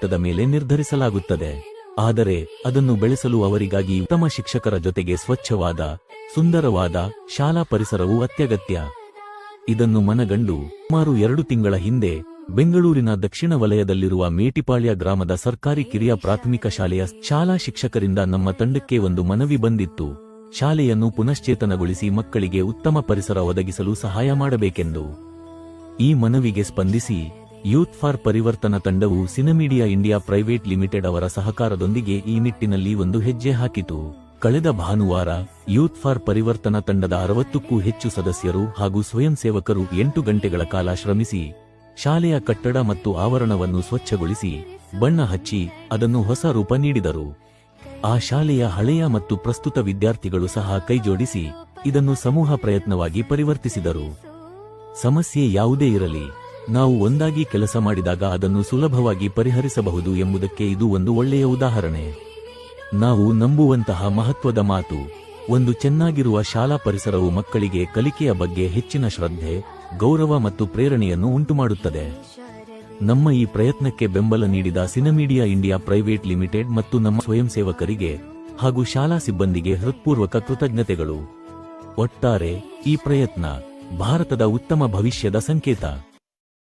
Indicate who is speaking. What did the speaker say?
Speaker 1: ಗುಣಮಟ್ಟದ ಮೇಲೆ ನಿರ್ಧರಿಸಲಾಗುತ್ತದೆ. ಆದರೆ ಅದನ್ನು ಬೆಳೆಸಲು ಅವರಿಗಾಗಿ ಉತ್ತಮ ಶಿಕ್ಷಕರ ಜೊತೆಗೆ ಸ್ವಚ್ಛವಾದ, ಸುಂದರವಾದ ಶಾಲಾ ಪರಿಸರವು ಅತ್ಯಗತ್ಯ. ಇದನ್ನು ಮನಗಂಡು ಸುಮಾರು ಎರಡು ತಿಂಗಳ ಹಿಂದೆ ಬೆಂಗಳೂರಿನ ದಕ್ಷಿಣ ವಲಯದಲ್ಲಿರುವ ಮೇಟಿಪಾಳ್ಯ ಗ್ರಾಮದ ಸರ್ಕಾರಿ ಕಿರಿಯ ಪ್ರಾಥಮಿಕ ಶಾಲೆಯ ಶಾಲಾ ಶಿಕ್ಷಕರಿಂದ ನಮ್ಮ ತಂಡಕ್ಕೆ ಒಂದು ಮನವಿ ಬಂದಿತ್ತು. ಶಾಲೆಯನ್ನು ಪುನಶ್ಚೇತನಗೊಳಿಸಿ ಮಕ್ಕಳಿಗೆ ಉತ್ತಮ ಪರಿಸರ ಒದಗಿಸಲು ಸಹಾಯ ಮಾಡಬೇಕೆಂದು. ಈ ಮನವಿಗೆ ಸ್ಪಂದಿಸಿ ಯೂತ್ ಫಾರ್ ಪರಿವರ್ತನ ತಂಡವು ಸಿನಮೀಡಿಯಾ ಇಂಡಿಯಾ ಪ್ರೈವೇಟ್ ಲಿಮಿಟೆಡ್ ಅವರ ಸಹಕಾರದೊಂದಿಗೆ ಈ ನಿಟ್ಟಿನಲ್ಲಿ ಒಂದು ಹೆಜ್ಜೆ ಹಾಕಿತು. ಕಳೆದ ಭಾನುವಾರ ಯೂತ್ ಫಾರ್ ಪರಿವರ್ತನ ತಂಡದ ಅರವತ್ತಕ್ಕೂ ಹೆಚ್ಚು ಸದಸ್ಯರು ಹಾಗೂ ಸ್ವಯಂ ಸೇವಕರು ಎಂಟು ಗಂಟೆಗಳ ಕಾಲ ಶ್ರಮಿಸಿ, ಶಾಲೆಯ ಕಟ್ಟಡ ಮತ್ತು ಆವರಣವನ್ನು ಸ್ವಚ್ಛಗೊಳಿಸಿ, ಬಣ್ಣ ಹಚ್ಚಿ ಅದನ್ನು ಹೊಸ ರೂಪ ನೀಡಿದರು. ಆ ಶಾಲೆಯ ಹಳೆಯ ಮತ್ತು ಪ್ರಸ್ತುತ ವಿದ್ಯಾರ್ಥಿಗಳು ಸಹ ಕೈಜೋಡಿಸಿ ಇದನ್ನು ಸಮೂಹ ಪ್ರಯತ್ನವಾಗಿ ಪರಿವರ್ತಿಸಿದರು. ಸಮಸ್ಯೆ ಯಾವುದೇ ಇರಲಿ. ನಾವು ಒಂದಾಗಿ ಕೆಲಸ ಮಾಡಿದಾಗ ಅದನ್ನು ಸುಲಭವಾಗಿ ಪರಿಹರಿಸಬಹುದು ಎಂಬುದಕ್ಕೆ ಇದು ಒಂದು ಒಳ್ಳೆಯ ಉದಾಹರಣೆ. ನಾವು ನಂಬುವಂತಹ ಮಹತ್ವದ ಮಾತು, ಒಂದು ಚೆನ್ನಾಗಿರುವ ಶಾಲಾ ಪರಿಸರವು ಮಕ್ಕಳಿಗೆ ಕಲಿಕೆಯ ಬಗ್ಗೆ ಹೆಚ್ಚಿನ ಶ್ರದ್ಧೆ, ಗೌರವ ಮತ್ತು ಪ್ರೇರಣೆಯನ್ನು ಉಂಟುಮಾಡುತ್ತದೆ. ನಮ್ಮ ಈ ಪ್ರಯತ್ನಕ್ಕೆ ಬೆಂಬಲ ನೀಡಿದ ಸಿನಮೀಡಿಯಾ ಇಂಡಿಯಾ ಪ್ರೈವೇಟ್ ಲಿಮಿಟೆಡ್ ಮತ್ತು ನಮ್ಮ ಸ್ವಯಂ ಸೇವಕರಿಗೆ ಹಾಗೂ ಶಾಲಾ ಸಿಬ್ಬಂದಿಗೆ ಹೃತ್ಪೂರ್ವಕ ಕೃತಜ್ಞತೆಗಳು. ಒಟ್ಟಾರೆ, ಈ ಪ್ರಯತ್ನ ಭಾರತದ ಉತ್ತಮ ಭವಿಷ್ಯದ ಸಂಕೇತ.